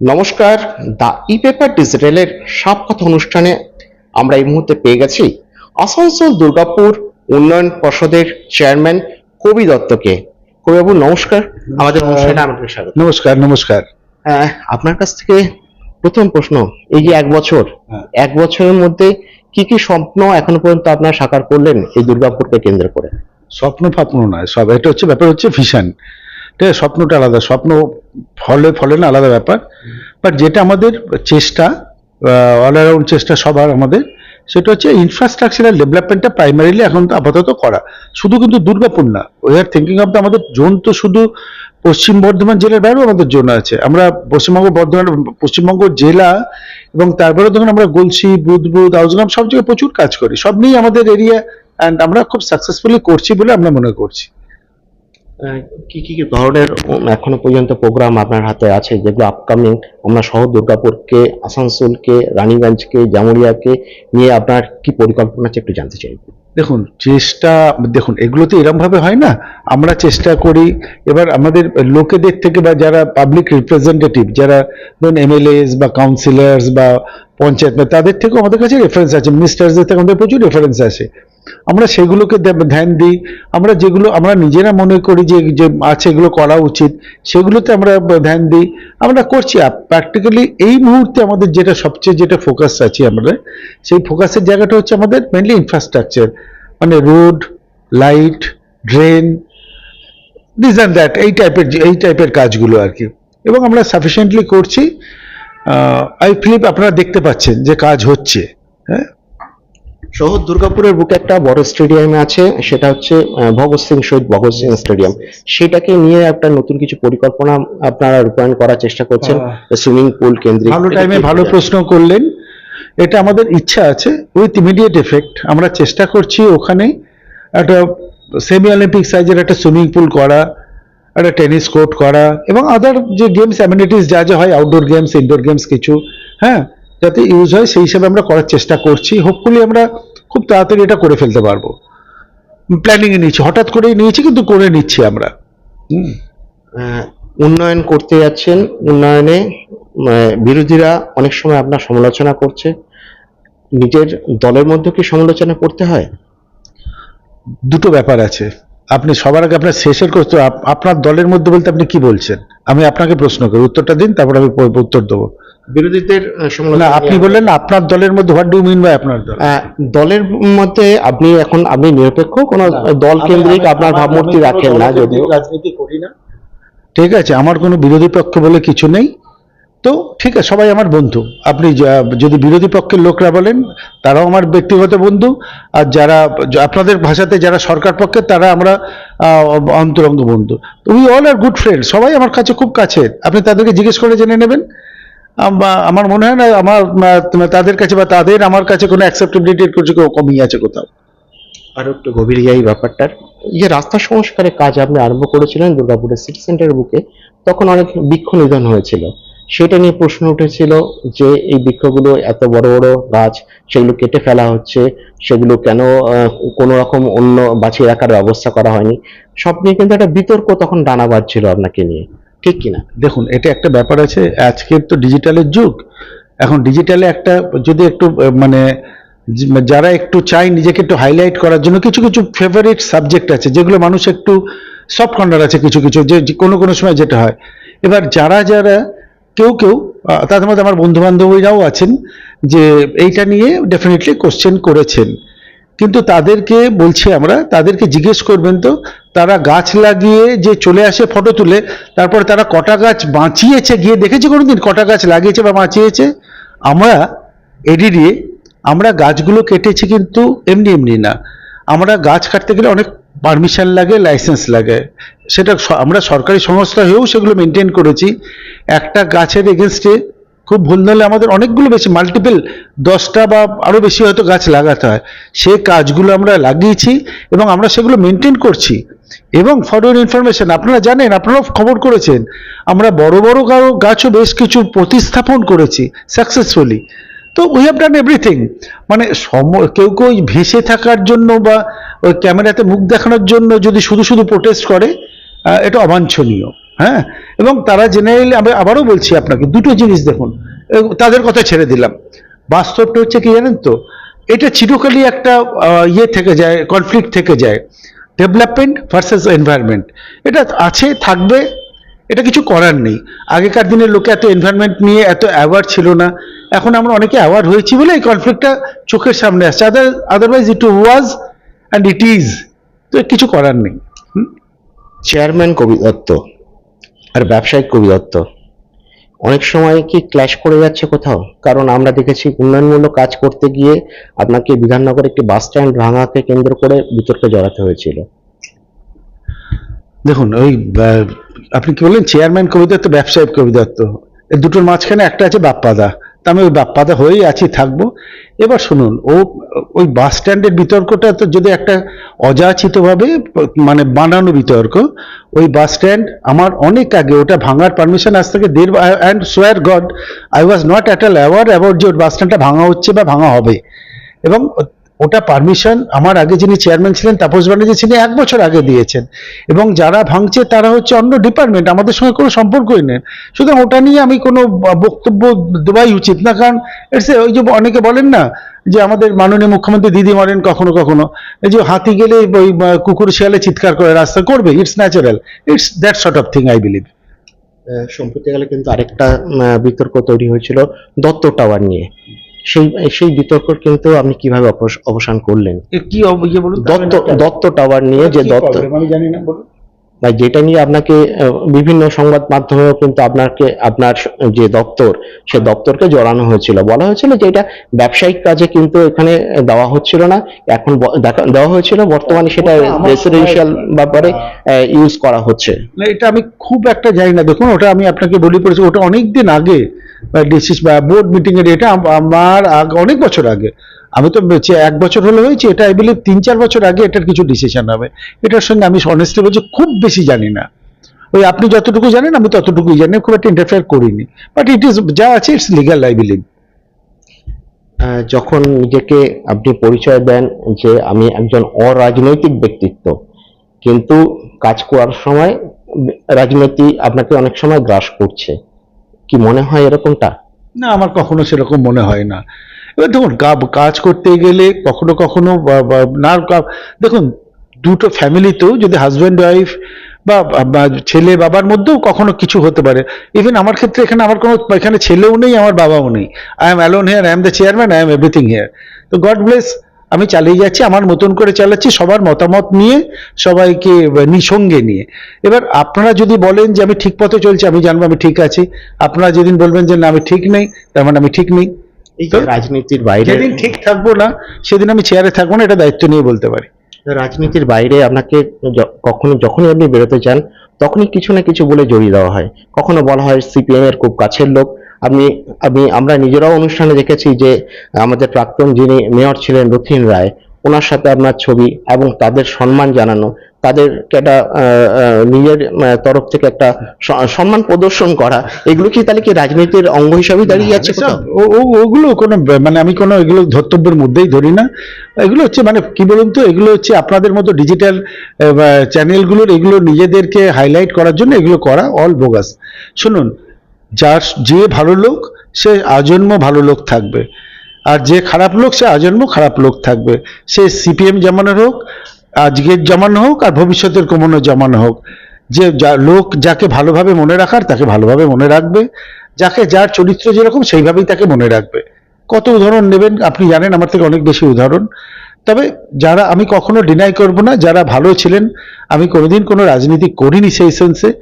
নমস্কার the E paper ডিজিটালের কথা অনুষ্ঠানে আমরা এই মুহূর্তে পেয়ে গেছি আসানসোল দুর্গাপুর উন্নয়ন পর্ষদের চেয়ারম্যান কবি দত্তকে। কবিবাবু নমস্কার। আমাদের অনুষ্ঠানে আমাদের স্বাগত। নমস্কার নমস্কার। আপনার কাছ থেকে প্রথম প্রশ্ন এই যে এক বছর হ্যাঁ। এক বছরের মধ্যে কি কি স্বপ্ন এখনও পর্যন্ত আপনার সাকার করলেন এই দুর্গাপুরকে কেন্দ্র করে? স্বপ্ন ফাপ্ন নয় সব এটা হচ্ছে ব্যাপার হচ্ছে ভিশন ঠিক আছে স্বপ্নটা আলাদা, স্বপ্ন ফলে ফলে না আলাদা ব্যাপার। বাট যেটা আমাদের চেষ্টা অল অ্যারাউন্ড চেষ্টা সবার আমাদের, সেটা হচ্ছে ইনফ্রাস্ট্রাকচারাল ডেভেলপমেন্টটা প্রাইমারিলি এখন তো আপাতত করা। শুধু কিন্তু দুর্গাপুর না we are thinking of the আমাদের জোন তো শুধু পশ্চিম বর্ধমান জেলার বাইরেও আমাদের জোন আছে। আমরা পশ্চিমবঙ্গ, বর্ধমান, পশ্চিমবঙ্গ জেলা এবং তারপরে ধরুন আমরা গলসি বুধবুধ আউজগ্রাম সব জায়গায় প্রচুর কাজ করি। সব নিয়েই আমাদের এরিয়া অ্যান্ড আমরা খুব সাকসেসফুলি করছি বলে আমরা মনে করছি। কি কি ধরনের এখনও পর্যন্ত প্রোগ্রাম আপনার হাতে আছে যেগুলো আপকামিং আমরা শহর দুর্গাপুরকে, আসানসোলকে, রানীগঞ্জকে, জামুরিয়াকে নিয়ে আপনার কি পরিকল্পনা আছে একটু জানতে চাই? দেখুন, চেষ্টা, দেখুন, এগুলো তো এরম ভাবে হয় না। আমরা চেষ্টা করি, এবার আমাদের লোকেদের থেকে বা যারা পাবলিক রিপ্রেজেন্টেটিভ যারা ধরুন এমএলএস বা কাউন্সিলার্স বা পঞ্চায়েত তাদের থেকেও আমাদের কাছে রেফারেন্স আছে মিনিস্টার্সদের থেকে আমাদের প্রচুর রেফারেন্স আছে। আমরা সেগুলোকে ধ্যান দিই। আমরা যেগুলো, আমরা নিজেরা মনে করি যে যে আছে, এগুলো করা উচিত। সেগুলোতে আমরা ধ্যান দিই। আমরা করছি। প্র্যাকটিক্যালি এই মুহূর্তে আমাদের যেটা সবচেয়ে যেটা ফোকাস আছে আমরা, সেই ফোকাসের জায়গাটা হচ্ছে আমাদের মেনলি ইনফ্রাস্ট্রাকচার মানে road light drain this and that এই টাইপের এই টাইপের কাজগুলো আর কি। এবং আমরা সাফিসিয়েন্টলি করছি। আই ফিলিপ আপনারা দেখতে পাচ্ছেন যে কাজ হচ্ছে হ্যাঁ? শহর দুর্গাপুরের বুকে একটা বড় স্টেডিয়াম আছে সেটা হচ্ছে ভগৎ সিং শহীদ ভগৎ সিং স্টেডিয়াম। সেটাকে নিয়ে একটা নতুন কিছু পরিকল্পনা আপনারা রূপায়ণ করার চেষ্টা করছেন সুইমিং পুল কেন্দ্রিক ভালো টাইমে ভালো প্রশ্ন করলেন। এটা আমাদের ইচ্ছা আছে উইথ ইমিডিয়েট এফেক্ট আমরা চেষ্টা করছি ওখানে একটা সেমি অলিম্পিক সাইজের একটা সুইমিং পুল করা একটা টেনিস কোর্ট করা এবং আদার যে গেমস অ্যামিনিটিস যা যা হয় আউটডোর গেমস ইনডোর গেমস কিছু হ্যাঁ যাতে ইউজ হয় সেই হিসাবে আমরা করার চেষ্টা করছি। হোপফুলি আমরা খুব তাড়াতাড়ি এটা করে ফেলতে পারব। প্ল্যানিংয়ে এ নিচ্ছি হঠাৎ করেই নিয়েছি কিন্তু করে নিচ্ছি আমরা। উন্নয়ন করতে যাচ্ছেন উন্নয়নে বিরোধীরা অনেক সময় আপনার সমালোচনা করছে। নিজের দলের মধ্যে কি সমালোচনা করতে হয়? দুটো ব্যাপার আছে। আপনি সবার আগে আপনার শেষের করতে আপনার দলের মধ্যে বলতে আপনি কি বলছেন? আমি আপনাকে প্রশ্ন করি উত্তরটা দিন তারপর আমি উত্তর দেবো। বিরোধীদের সমালোচনা আপনি বললেন আপনার দলের মধ্যে হোয়াট ডু মিন বাই আপনার দল? দলের মধ্যে আপনি এখন আপনি নিরপেক্ষ কোন দল কেন্দ্রিক আপনার ভাবমূর্তি রাখেন না যদিও। রাজনীতি করি না। ঠিক আছে আমার কোনো বিরোধী পক্ষ বলে কিছু নেই। তো ঠিক আছে, সবাই আমার বন্ধু। আপনি যদি বিরোধী পক্ষের লোকরা বলেন, তারাও আমার ব্যক্তিগত বন্ধু। আর যারা, আপনাদের ভাষাতে যারা সরকার পক্ষের তারা আমরা অন্তরঙ্গ বন্ধু। We all are good friend, সবাই আমার কাছে খুব কাছে। আপনি তাদেরকে জিজ্ঞেস করে জেনে নেবেন। আম- আমার মনে হয় না, আমার তাদের কাছে বা তাদের আমার কাছে কোনো অ্যাকসেপ্টেবিলিটির কিছু কমই আছে কোথাও। আর একটু গভীর যাই ব্যাপারটার। যে রাস্তা সংস্কারের কাজ আপনি আরম্ভ করেছিলেন দুর্গাপুরের সিটি সেন্টারের বুকে, তখন অনেক বৃক্ষ নিধন হয়েছিল। সেটা নিয়ে প্রশ্ন উঠেছিল যে এই বৃক্ষগুলো এত বড় বড় গাছ, সেগুলো কেটে ফেলা হচ্ছে, সেগুলো কেন কোনো রকম অন্য বাঁচিয়ে রাখার ব্যবস্থা করা হয়নি। সব নিয়ে কিন্তু একটা বিতর্ক তখন ডানা বাজছিল আপনাকে নিয়ে। ঠিক কিনা? দেখুন, এটা একটা ব্যাপার আছে, আজকের তো ডিজিটালের যুগ। এখন ডিজিটালে একটা, যদি একটু মানে যারা একটু চায় নিজেকে একটু হাইলাইট করার জন্য, কিছু কিছু ফেভারিট সাবজেক্ট আছে, যেগুলো মানুষ একটু সফট কর্নার আছে কিছু কিছু যে কোনো কোনো সময় যেটা হয়। এবার যারা যারা কেউ কেউ তাদের মধ্যে আমার বন্ধু বান্ধবীরাও আছেন যে এইটা নিয়ে ডেফিনেটলি কোশ্চেন করেছেন। কিন্তু তাদেরকে বলছি আমরা, তাদেরকে জিজ্ঞেস করবেন তো, তারা গাছ লাগিয়ে যে চলে আসে ফটো তুলে, তারপর তারা কটা গাছ বাঁচিয়েছে গিয়ে দেখেছে কোনোদিন? কটা গাছ লাগিয়েছে বা বাঁচিয়েছে? আমরা এডিডিয়ে আমরা গাছগুলো কেটেছি কিন্তু এমনি এমনি না। আমরা গাছ কাটতে গেলে অনেক পারমিশন লাগে, লাইসেন্স লাগে। সেটা আমরা সরকারি সংস্থা হয়েও সেগুলো মেনটেন করেছি। একটা গাছের এগেনস্টে খুব ভুল নাহলে আমাদের অনেকগুলো বেশি মাল্টিপল দশটা বা আরও বেশি হয়তো গাছ লাগাতে হয়। সেই কাজগুলো আমরা লাগিয়েছি এবং আমরা সেগুলো মেনটেন করছি। এবং ফর ইউর ইনফরমেশন আপনারা জানেন, আপনারাও খবর করেছেন, আমরা বড় বড় গাছও বেশ কিছু প্রতিস্থাপন করেছি সাকসেসফুলি তো উই হ্যাভ ডান এভরিথিং মানে সম- কেউ কেউ ভেসে থাকার জন্য বা ওই ক্যামেরাতে মুখ দেখানোর জন্য যদি শুধু শুধু প্রোটেস্ট করে এটা অবাঞ্ছনীয় হ্যাঁ? এবং তারা জেনারেলি আমি আবারও বলছি আপনাকে, দুটো জিনিস দেখুন তাদের কথা ছেড়ে দিলাম। বাস্তবটা হচ্ছে কি জানেন তো? এটা চিরকালই একটা ইয়ে থেকে যায় কনফ্লিক্ট থেকে যায়। ডেভেলপমেন্ট ভার্সেস এনভায়রনমেন্ট এটা আছে, থাকবে, এটা কিছু করার নেই। আগেকার দিনের লোকে এত এনভায়রনমেন্ট নিয়ে এত অ্যাওয়ার ছিল না। এখন আমরা অনেকে অ্যাওয়ার্ড হয়েছি বলে এই কনফ্লিক্টটা চোখের সামনে আসছে। Other otherwise it was and it is তো কিছু করার নেই? চেয়ারম্যান কবি দত্ত আর ব্যবসায়িক কবি দত্ত অনেক সময় কি ক্ল্যাশ করে যাচ্ছে কোথাও? কারণ আমরা দেখেছি উন্নয়নমূলক কাজ করতে গিয়ে আপনাকে বিধাননগর একটি বাস স্ট্যান্ড ভাঙাকে কেন্দ্র করে বিতর্কে জড়াতে হয়েছিল। দেখুন ওই আপনি কি বললেন? চেয়ারম্যান কবি দত্ত ব্যবসায়িক কবি দত্ত। এই দুটোর মাঝখানে একটা আছে বাপ্পাদা। তা আমি ওই বাপ্পাদা হয়েই আছি, থাকব। এবার শুনুন, ও ওই বাস স্ট্যান্ডের বিতর্কটা তো যদি একটা অযাচিতভাবে মানে বানানো বিতর্ক, ওই বাস স্ট্যান্ড আমার অনেক আগে ওটা ভাঙার পারমিশন আজ থেকে দেড় and swear God I was not at all aware about যে ওর বাস স্ট্যান্ডটা ভাঙা হচ্ছে বা ভাঙা হবে। এবং ওটা পারমিশন আমার আগে যিনি চেয়ারম্যান ছিলেন তাপস ব্যানার্জি তিনি এক বছর আগে দিয়েছেন। এবং যারা ভাঙছে তারা হচ্ছে অন্য ডিপার্টমেন্ট আমাদের সঙ্গে কোনো সম্পর্কই নেই। সুতরাং ওটা নিয়ে আমি কোনো বক্তব্য দেওয়াই উচিত না কারণ ইটস ওই যে অনেকে বলেন না যে আমাদের মাননীয় মুখ্যমন্ত্রী দিদি মারেন কখনো কখনো এই যে হাতি গেলে ওই কুকুর শিয়ালে চিৎকার করে রাস্তা করবে it's natural it's that sort of thing I believe ah, সম্প্রতি গেলে কিন্তু আরেকটা বিতর্ক তৈরি হয়েছিল দত্ত টাওয়ার নিয়ে। সেই সেই বিতর্ক কিন্তু আপনি কীভাবে অবসান করলেন? কি ইয়ে বলুন দত্ত দত্ত টাওয়ার নিয়ে যে দত্ত problem? আমি জানি না বলুন। বা যেটা নিয়ে আপনাকে বিভিন্ন সংবাদ মাধ্যমেও কিন্তু আপনাকে আপনার যে দপ্তর সে দপ্তরকে জড়ানো হয়েছিল। বলা হয়েছিল যে এটা ব্যবসায়িক কাজে কিন্তু এখানে দেওয়া হচ্ছিল না। এখন দেখা- দেওয়া হয়েছিল বর্তমানে সেটা রেসিডেন্সিয়াল ব্যাপারে ইউজ করা হচ্ছে। না এটা আমি খুব একটা জানি না। দেখুন ওটা আমি আপনাকে বলি পড়েছি ওটা অনেক দিন আগে ডিসিস বা বোর্ড মিটিং এর এটা আমার অনেক বছর আগে। আমি তো এক বছর হলে হয়েছে, এটা আই বিলিভ তিন চার বছর আগে এটার কিছু ডিসিশন হবে। এটার সঙ্গে আমি অনেস্টলি বলছি, খুব বেশি জানি না। ওই আপনি যতটুকু জানেন, আমি ততটুকুই জানি, খুব একটা ইন্টারফেয়ার করিনি। বাট ইট ইজ যা আছে ইটস লিগাল আই বিলিভ যখন নিজেকে আপনি পরিচয় দেন যে আমি একজন অরাজনৈতিক ব্যক্তিত্ব, কিন্তু কাজ করার সময় রাজনীতি আপনাকে অনেক সময় গ্রাস করছে। কি মনে হয় এরকমটা? না, আমার কখনো সেরকম মনে হয় না। এবার দেখুন কাজ করতে গেলে কখনো কখনো না দেখুন, দুটো ফ্যামিলিতেও যদি হাজব্যান্ড ওয়াইফ বা ছেলে, বাবার মধ্যেও কখনো কিছু হতে পারে। ইভেন আমার ক্ষেত্রে এখানে আমার কোনো, এখানে ছেলেও নেই, আমার বাবাও নেই। I am alone here I am the chairman I am everything here তো গড ব্লেস আমি চালিয়ে যাচ্ছি আমার মতন করে চালাচ্ছি সবার মতামত নিয়ে সবাইকে নিসঙ্গে নিয়ে। এবার আপনারা যদি বলেন যে আমি ঠিক পথে চলছি আমি জানব আমি ঠিক আছি। আপনারা যেদিন বলবেন যে না আমি ঠিক নেই তার মানে আমি ঠিক নেই। রাজনীতির বাইরে যেদিন ঠিক থাকব না সেদিন আমি চেয়ারে থাকব না এটা দায়িত্ব নিয়ে বলতে পারি। রাজনীতির বাইরে আপনাকে কখনো যখনই আপনি বেরোতে চান তখনই কিছু না কিছু বলে জড়িয়ে দেওয়া হয়। কখনো বলা হয় সিপিএম এর খুব কাছের লোক আপনি আমি আমরা নিজেরাও অনুষ্ঠানে দেখেছি যে আমাদের প্রাক্তন যিনি মেয়র ছিলেন রথিন রায়, ওনার সাথে আপনার ছবি এবং তাদের সম্মান জানানো, তাদেরকে একটা নিজের তরফ থেকে একটা সম্মান প্রদর্শন করা, এগুলো কি তাহলে কি রাজনীতির অঙ্গ হিসাবে দাঁড়িয়ে ও- ওগুলো কোনো মানে আমি কোনো এগুলো ধর্তব্যের মধ্যেই ধরি না। এগুলো হচ্ছে মানে কি বলুন তো, এগুলো হচ্ছে আপনাদের মতো ডিজিটাল চ্যানেলগুলোর এগুলো নিজেদেরকে হাইলাইট করার জন্য এগুলো করা অল বোগাস শুনুন যার যে ভালো লোক, সে আজন্ম ভালো লোক থাকবে। আর যে খারাপ লোক, সে আজন্ম খারাপ লোক থাকবে। সে সিপিএম জামানোর হোক, আজকের জামানো হোক, আর ভবিষ্যতের কোনো জামানো হোক। যে যা লোক যাকে ভালোভাবে মনে রাখার, তাকে ভালোভাবে মনে রাখবে। যাকে যার চরিত্র যেরকম, সেইভাবেই তাকে মনে রাখবে। কত উদাহরণ নেবেন? আপনি জানেন, আমার থেকে অনেক বেশি উদাহরণ। তবে যারা, আমি কখনো ডিনাই করব না, যারা ভালো ছিলেন, আমি কোনোদিন কোনো রাজনীতি করিনি সেই সেন্সে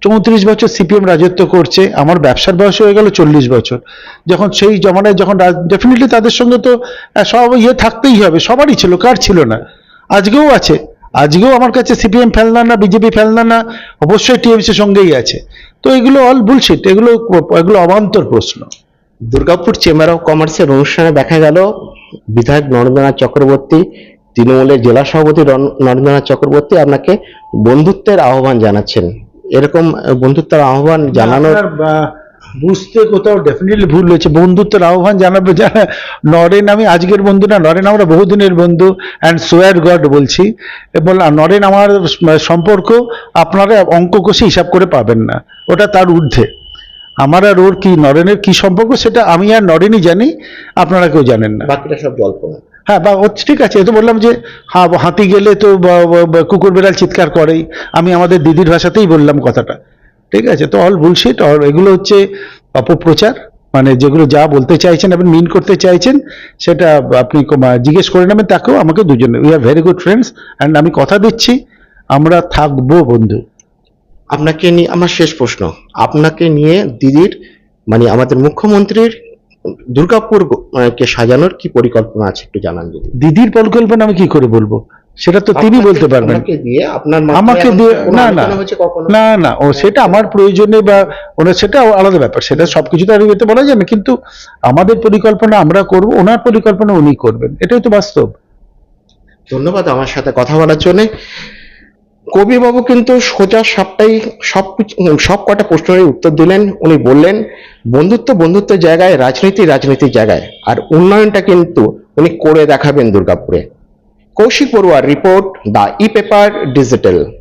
চৌত্রিশ বছর সিপিএম রাজত্ব করছে, আমার ব্যবসার বয়স হয়ে গেল চল্লিশ বছর। যখন সেই জমানায় যখন ডেফিনেটলি তাদের সঙ্গে তো সব ইয়ে থাকতেই হবে, সবারই ছিল, কার ছিল না? আজকেও আছে, আজকেও আমার কাছে সিপিএম ফেলনা না, বিজেপি ফেলনা না, অবশ্যই টিএমসি সঙ্গেই আছে। তো এগুলো অল বুলশিট এগুলো এগুলো অবান্তর প্রশ্ন। দুর্গাপুর চেম্বার অফ কমার্সের অনুষ্ঠানে দেখা গেল বিধায়ক নরেন্দ্রনাথ চক্রবর্তী, তৃণমূলের জেলা সভাপতি রন- নরেন্দ্রনাথ চক্রবর্তী আপনাকে বন্ধুত্বের আহ্বান জানাচ্ছেন। এরকম বন্ধুত্বের আহ্বান জানানোর আপনার, বুঝতে কোথাও ডেফিনেটলি ভুল হয়েছে। বন্ধুত্বের আহ্বান জানাব যারা। নরেন আমি আজকের বন্ধু না নরেন আমরা বহুদিনের বন্ধু অ্যান্ড সোয়ার গড বলছি। এ বললাম নরেন আমার সম্পর্ক আপনারা অঙ্ক কষে হিসাব করে পাবেন না। ওটা তার ঊর্ধ্বে। আমার আর ওর কি নরেনের কি সম্পর্ক সেটা আমি আর নরেনই জানি আপনারা কেউ জানেন না। বাকিটা সব জল্পনা হ্যাঁ বা ঠিক আছে, তো বললাম যে, হা, হাতি গেলে তো কুকুর বেড়াল চিৎকার করেই। আমি আমাদের দিদির ভাষাতেই বললাম কথাটা। ঠিক আছে, তো অল বুলশিট অল এগুলো হচ্ছে অপপ্রচার। মানে যেগুলো যা বলতে চাইছেন, আপনি মিন করতে চাইছেন, সেটা আপনি জিজ্ঞেস করে নেবেন, তাকেও আমাকে দুজনে। We are very good friends and আমি কথা দিচ্ছি, আমরা থাকব বন্ধু। আপনাকে নিয়ে, আমার শেষ প্রশ্ন। আপনাকে নিয়ে দিদির মানে আমাদের মুখ্যমন্ত্রীর দুর্গাপুর কে সাজানোর কি পরিকল্পনা আছে একটু জানান যদি। দিদির পরিকল্পনা আমি কি করে বলব? সেটা তো তিনি বলতে পারবেন। দিয়ে আপনার আমাকে দিয়ে না না। না না ও সেটা আমার প্রয়োজনে বা ওনার সেটা আলাদা ব্যাপার। সেটা সবকিছু তো আর এতে বলা যায় না কিন্তু আমাদের পরিকল্পনা আমরা করব ওনার পরিকল্পনা উনি করবেন। এটাই তো বাস্তব। ধন্যবাদ আমার সাথে কথা বলার জন্য। কবিবাবু কিন্তু সোজা সবটাই সব সব কটা প্রশ্নের উত্তর দিলেন, উনি বললেন, বন্ধুত্ব বন্ধুত্বের জায়গায়, রাজনীতি রাজনীতির জায়গায়। আর উন্নয়নটা কিন্তু উনি করে দেখাবেন দুর্গাপুরে। কৌশিক বড়ুয়ার report, the E paper, digital.